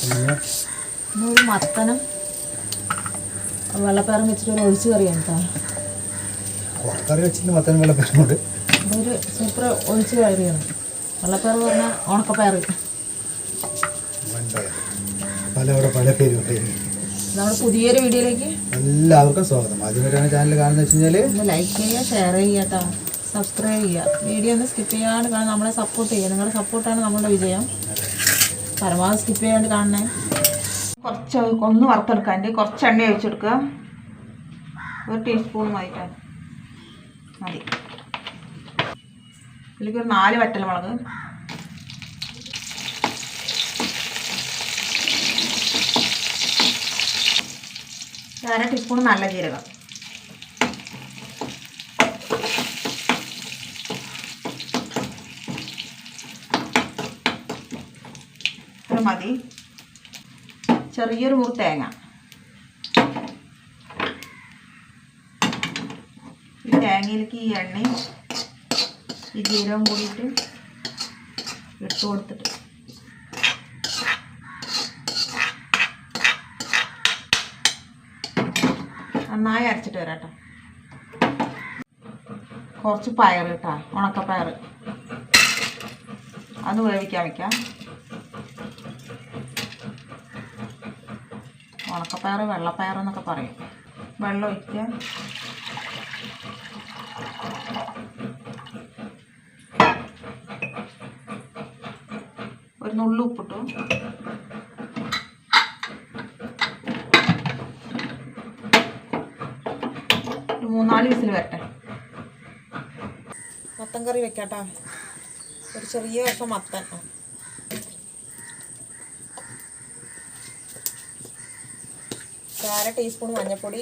ഒരു മത്തനും വെള്ളപ്പയറും വെച്ചിട്ട് ഒരു ഒഴിച്ച് കറിയാണ് കേട്ടോ കുറക്കറി വെച്ചിട്ട് മത്തനും വെള്ളപ്പയറുണ്ട് ഇതൊരു സൂപ്പർ ഒഴിച്ചു കറിയാണ്. വെള്ളപ്പയർ പറഞ്ഞാൽ ഉണക്കപ്പയർ പലവിടെ പല പേരും നമ്മുടെ പുതിയൊരു വീഡിയോയിലേക്ക് എല്ലാവർക്കും സ്വാഗതം. ആദ്യമായിട്ടാണ് ചാനൽ കാണുന്നത് വെച്ച് കഴിഞ്ഞാൽ ലൈക്ക് ചെയ്യുക ഷെയർ ചെയ്യുക കേട്ടോ സബ്സ്ക്രൈബ് ചെയ്യുക. വീഡിയോ ഒന്ന് സ്കിപ്പ് ചെയ്യാണ്ട് കാണാൻ നമ്മളെ സപ്പോർട്ട് ചെയ്യുക. നിങ്ങളുടെ സപ്പോർട്ടാണ് നമ്മളുടെ വിജയം. പരമാവധി സ്കിപ്പ് ചെയ്യാണ്ട് കാണണേ. കുറച്ച് ഒന്ന് വറുത്തെടുക്കാൻ കുറച്ച് എണ്ണ ഒഴിച്ചെടുക്കുക. ഒരു ടീസ്പൂൺ മതിട്ടാണ് മതി. ഇതിലേക്ക് ഒരു നാല് വറ്റൽ മുളക് ഒരു അര ടീസ്പൂൺ നല്ല ജീരകം. ഇത്ര മതി. ചെറിയൊരു മുറി തേങ്ങ. ഈ തേങ്ങയിലേക്ക് ഈ എണ്ണയും ഈ ജീരകം കൂടിയിട്ട് ഇട്ട് കൊടുത്തിട്ട്. നന്നായി അരച്ചിട്ട് വരാം കേട്ടോ. കുറച്ച് പയർ കേട്ടോ ഉണക്കപ്പയർ അത് വേവിക്കാൻ വെക്കാം. ഉണക്കപ്പയർ വെള്ളപ്പയർ എന്നൊക്കെ പറയും. വെള്ളം ഒരു നുള്ളു ഉപ്പിട്ടു. മൂന്നാൽ വിസിൽ വരട്ടെ. മത്തൻ കറി വെക്കാട്ടോ. ഒരു ചെറിയ കഷ്ണം മത്തൻ. അര ടീസ്പൂൺ മഞ്ഞൾപ്പൊടി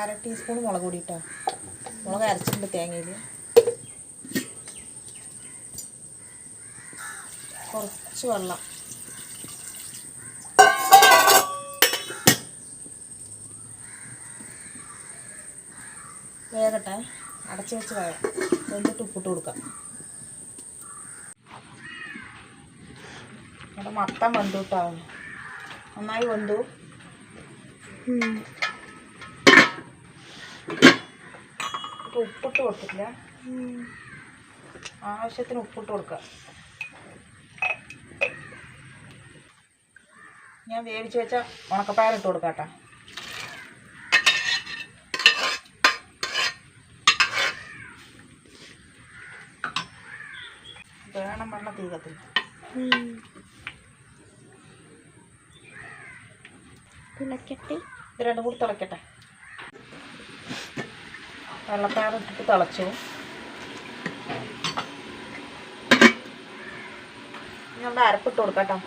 അര ടീസ്പൂൺ മുളക് പൊടി ഇട്ടോ. മുളക് അരച്ചിട്ടുണ്ട് തേങ്ങയിൽ കുറച്ച് വെള്ളം. വേകട്ടെ അടച്ചു വെച്ച് വേഗം. എന്നിട്ട് ഉപ്പിട്ട് കൊടുക്കാം. മത്തം വെന്തു കേട്ടോ നന്നായി വെന്തു ഇപ്പൊ ഉപ്പിട്ട് കൊടുത്തില്ല ആവശ്യത്തിന് ഉപ്പിട്ട് കൊടുക്കുക ഞാൻ വേവിച്ച് വെച്ച ഉണക്കപ്പയർ ഇട്ട് കൊടുക്കാം കേട്ടോ വേണം വെള്ളം തീകത്തില്ല തിളക്കട്ടെ. ഇത് രണ്ടും കൂടി തിളക്കട്ടെ. വെള്ളപ്പയർ ഇട്ടിട്ട് തിളച്ചു. ഇനി നമ്മുടെ അരപ്പിട്ട് കൊടുക്കാം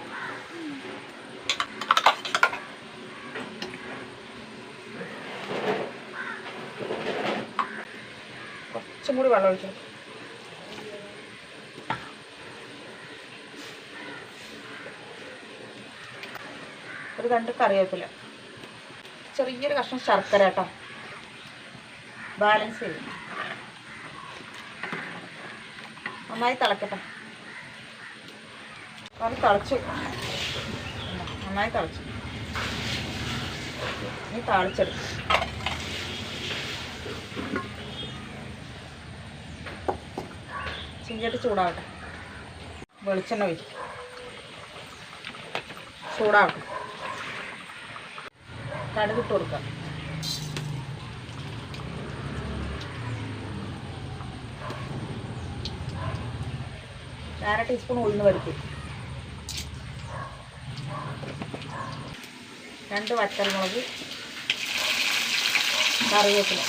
കുറച്ചും കൂടി വെള്ളം ഒഴിച്ചു ഒരു രണ്ട് കറിവേപ്പില. ചെറിയൊരു കഷ്ണം ശർക്കര കേട്ടോ. ബാലൻസ് ചെയ്യും. നന്നായി തിളക്കട്ടെ. അത് തിളച്ചു. നന്നായി തിളച്ചു. ഇനി താളിച്ചെടുക്കും. ചീഞ്ചട്ടി ചൂടാവട്ടെ. വെളിച്ചെണ്ണ ഒഴിക്കും. ചൂടാവട്ടെ. കടുക് ഇട്ട് കൊടുക്കാം. അര ടീസ്പൂൺ ഉഴുന്ന് പരിപ്പ് രണ്ട് വറ്റൽമുളക് കറിവേപ്പില.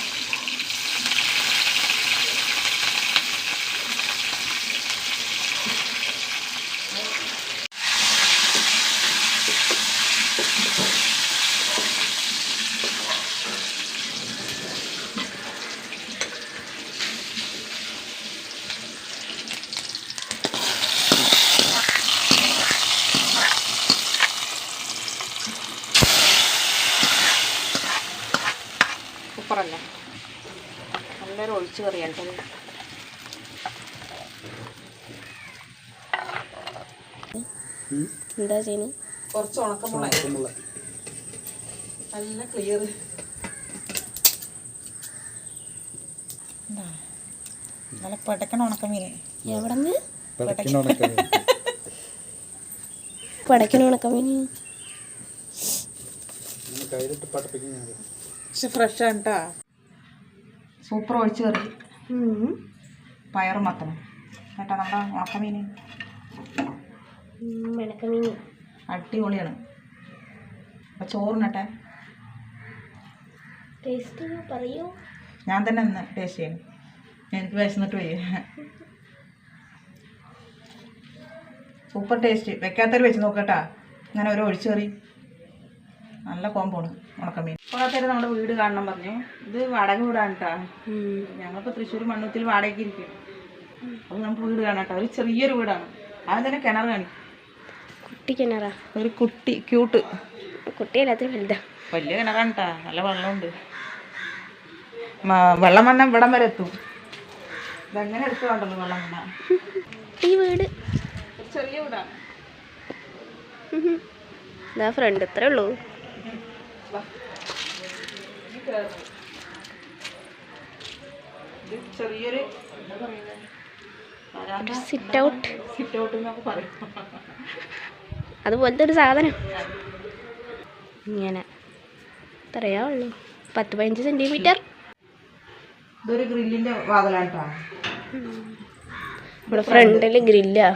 സൂപ്പറല്ലേ? നല്ലൊരു ഒഴിച്ചു കറിയാണ്. എന്താ ചെയ്യുന്നത് കുറച്ച് ഉണക്കമുളക് നല്ല ക്ലിയർ നല്ല പടക്കണ ഉണക്കമീൻ എവിടെ നിന്ന് പിടയ്ക്കുന്ന ഉണക്കം പടക്കണ ഉണക്കമീന് കയ്യിലിട്ട് പടപ്പിക്കുന്ന പക്ഷെ ഫ്രഷ് കേട്ടാ സൂപ്പർ ഒഴിച്ച് കറി. പയറും മത്തനും കേട്ടോ നമ്മുടെ ഉണക്കമീൻ ഉണക്കമീന്. അടിപൊളിയാണ്. അപ്പം ചോറിനട്ടെ? ടേസ്റ്റ് പറയൂ. ഞാൻ തന്നെ ഇന്ന് ടേസ്റ്റ് ചെയ്യണം. എനിക്ക് വിശന്നിട്ട് പോയി സൂപ്പർ ടേസ്റ്റ് വെക്കാത്തൊരു വെച്ച് നോക്കട്ടാ ഇങ്ങനെ ഒരു ഒഴിച്ചു കറി. നല്ല കോമ്പാണ് ഉണക്കമീൻ. പോകാത്തൊരു നമ്മുടെ വീട് കാണണം പറഞ്ഞു. ഇത് വാടക വീടാണ് കേട്ടോ ഞങ്ങളിപ്പോൾ തൃശ്ശൂർ മണ്ണൂത്തിൽ വാടകയ്ക്ക് ഇരിക്കും. അപ്പോൾ നമുക്ക് വീട് കാണാം കേട്ടോ ഒരു ചെറിയൊരു വീടാണ്. ആദ്യം തന്നെ കിണർ കാണിക്കും കുട്ടി കിണറാ? ഒരു കുട്ടി ക്യൂട്ട്. കുട്ടി എല്ലാത്തിനും വലുതാ. വലിയ കിണറാണ് കേട്ടോ നല്ല വെള്ളമുണ്ട്. വെള്ളം വന്ന ഇവിടം വരെ എത്തും. ഇതെങ്ങനെ എടുത്തു വേണ്ടല്ലോ വെള്ളം വന്ന ഈ വീട്? ചെറിയ വീടാണ് ഫ്രണ്ട് ഇത്രേ ഉള്ളൂ. വാ. ഇത് കേറ്. ഇത് ചെറിയൊരു എന്താ പറയുന്നത് സിറ്റ് ഔട്ട് സിറ്റ് ഔട്ട് എന്നൊക്കെ പറയും. അതുപോലത്തെ ഒരു സാധനം. ഇങ്ങനെ. ഇത്രയാ ഉള്ളൂ. പത്ത് പതിനഞ്ച് സെന്റിമീറ്റർ ഇതൊരു ഗ്രില്ലിന്റെ വാതിലാണ് കേട്ടോ ഇവിടെ ഫ്രണ്ടിൽ ഗ്രില്ലാ.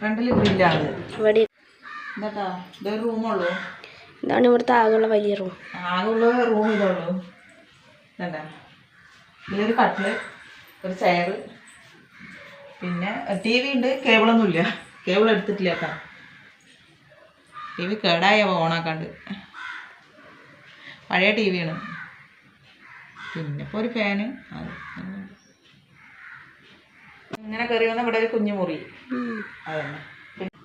ഫ്രണ്ടിൽ ഗ്രില്ലാണ്. ഇവിടെ ഇതൊരു റൂമുള്ളൂ ഇതാണ് ഇവിടുത്തെ ആകെയുള്ള വലിയ റൂം ആകെയുള്ള റൂം ഇതുള്ളൂ ഇതണ്ട? ഇതിലൊരു കട്ടിൽ ഒരു ചെയർ പിന്നെ ടി വി ഉണ്ട് കേബിളൊന്നുമില്ല. കേബിൾ എടുത്തിട്ടില്ല കേട്ടോ. ടി വി കേടായ ഓണാക്കാണ്ട്. പഴയ ടി വിയാണ്. പിന്നെ ഇപ്പോൾ ഒരു ഫാന്. അത് ഇങ്ങനെ കയറി വന്ന ഇവിടെ ഒരു കുഞ്ഞു മുറി. അതന്നെ.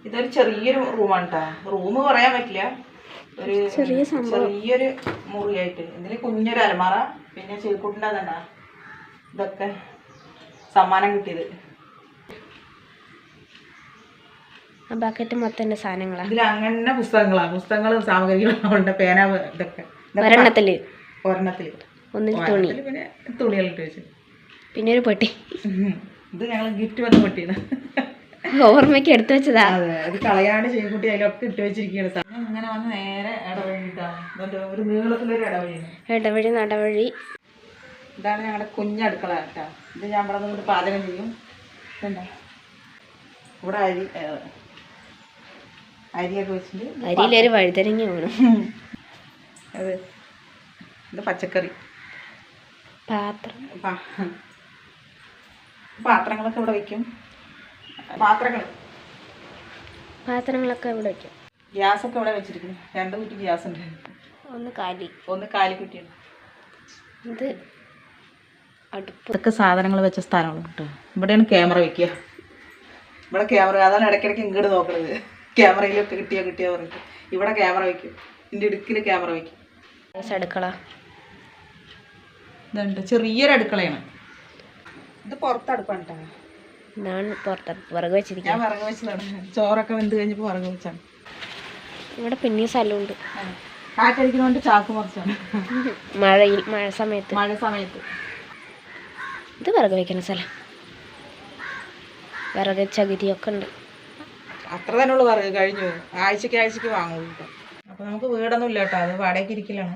ഇതൊരു ചെറിയൊരു റൂമാണ് കേട്ടോ. റൂം പറയാൻ പറ്റില്ല. ഒരു ചെറിയ ചെറിയൊരു മുറിയായിട്ട്. ഇതിൽ കുഞ്ഞൊരു അലമാറ. പിന്നെ ചെറുക്കുട്ടിന്റെ അതണ്ട ഇതൊക്കെ സമ്മാനം കിട്ടിയത്. ആ ബക്കറ്റ് മൊത്തം എന്റെ സാധനങ്ങളാ. ഇതിൽ അങ്ങനെ പുസ്തകങ്ങളാണ് പുസ്തകങ്ങളും സാമഗ്രികളും അവളുടെ പേന ഇതൊക്കെ. ഒരെണ്ണത്തിൽ ഒരെണ്ണത്തിൽ ഒന്നിൽ തുണി. പിന്നെ തുണികളിട്ട് വെച്ചു. പിന്നെ ഒരു പെട്ടി. ഇത് ഞങ്ങൾ ഗിഫ്റ്റ് വന്ന പെട്ടിയാണ് ഓർമ്മയ്ക്ക് എടുത്തു വെച്ചതാ. അതെ കളയാണ്ട് ചെയ്കുട്ടി അതിലൊക്കെ ഇട്ട് വെച്ചിരിക്കുകയാണ് ഇങ്ങനെ വന്ന് നേരെ ഒരു നീളത്തിലൊരു ഇടവഴിയാണ്. ഇടവഴി നടവഴി. ഇതാണ് ഞങ്ങളുടെ കുഞ്ഞടുക്കള കേട്ടോ. ഇത് ഞാൻ ഇവിടെ നിന്ന് പാചകം ചെയ്യും. ഇതുണ്ടോ? ഇവിടെ അരി അരിയൊക്കെ വെച്ചിട്ട് അരിയിലൊരു വഴുതരങ്ങി വേണം. അത്. ഇത് പച്ചക്കറി. പാത്രം. പാത്രങ്ങളൊക്കെ ഇവിടെ വയ്ക്കും പാത്രങ്ങൾ പാത്രങ്ങളൊക്കെ ഇവിടെ വെക്കാം. ഗ്യാസൊക്കെ ഇവിടെ വെച്ചിരിക്കുന്നു. രണ്ട് കുറ്റി ഗ്യാസ് ഉണ്ട് ഒന്ന് കാലി. ഒന്ന് കാലിക്കുറ്റിയാണ് ഇത് അടുപ്പ്. ഇതൊക്കെ സാധനങ്ങൾ വെച്ച സ്ഥലമാണ് കേട്ടോ. ഇവിടെയാണ് ക്യാമറ വെക്കുക. ഇവിടെ ക്യാമറ അതാണ് ഇടയ്ക്കിടയ്ക്ക് ഇങ്ങോട്ട് നോക്കണത്. ക്യാമറയിലൊക്കെ കിട്ടിയാ കിട്ടിയാ പറഞ്ഞിട്ട്. ഇവിടെ ക്യാമറ വെക്കും. ഇതിന്റെ ഇടുക്കിൽ ക്യാമറ വെക്കും. അടുക്കള. ഇതുണ്ട്. ചെറിയൊരു അടുക്കളയാണ്. ഇത് പുറത്ത് അടുപ്പാണ് കേട്ടോ. ഇതാണ് പുറത്ത് വിറക് വെച്ചിരിക്കുക ഞാൻ വിറക് വെച്ചതാണ് ചോറൊക്കെ വെന്ത് കഴിഞ്ഞപ്പോൾ വിറക് വെച്ചാണ്. ഇവിടെ പിന്നെയും സ്ഥലമുണ്ട്. കാറ്റടിക്കുന്നതുകൊണ്ട് ചാക്ക് മറിച്ചാണ്. മഴയിൽ മഴ സമയത്ത്. മഴ സമയത്ത്. ഇത് വിറക് വെക്കുന്ന സ്ഥലം. വിറക് ചകിരിയൊക്കെ ഉണ്ട്. അത്ര തന്നെ ഉള്ളു വിറക്. കഴിഞ്ഞു. ആഴ്ചക്ക് ആഴ്ചക്ക് വാങ്ങുള്ളൂ കേട്ടോ അപ്പോൾ നമുക്ക് വീടൊന്നും ഇല്ല കേട്ടോ. അത് വാടകയ്ക്ക് ഇരിക്കലാണ്.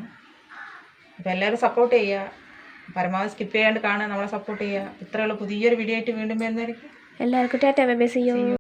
അപ്പോൾ എല്ലാവരും സപ്പോർട്ട് ചെയ്യുക പരമാവധി സ്കിപ്പ് ചെയ്യാണ്ട് കാണുക നമ്മളെ സപ്പോർട്ട് ചെയ്യുക. ഇത്രയുള്ള പുതിയൊരു വീഡിയോ ആയിട്ട് വീണ്ടും വരുന്നതായിരിക്കും എല്ലാവർക്കും ടാറ്റാ ബൈ ബൈ.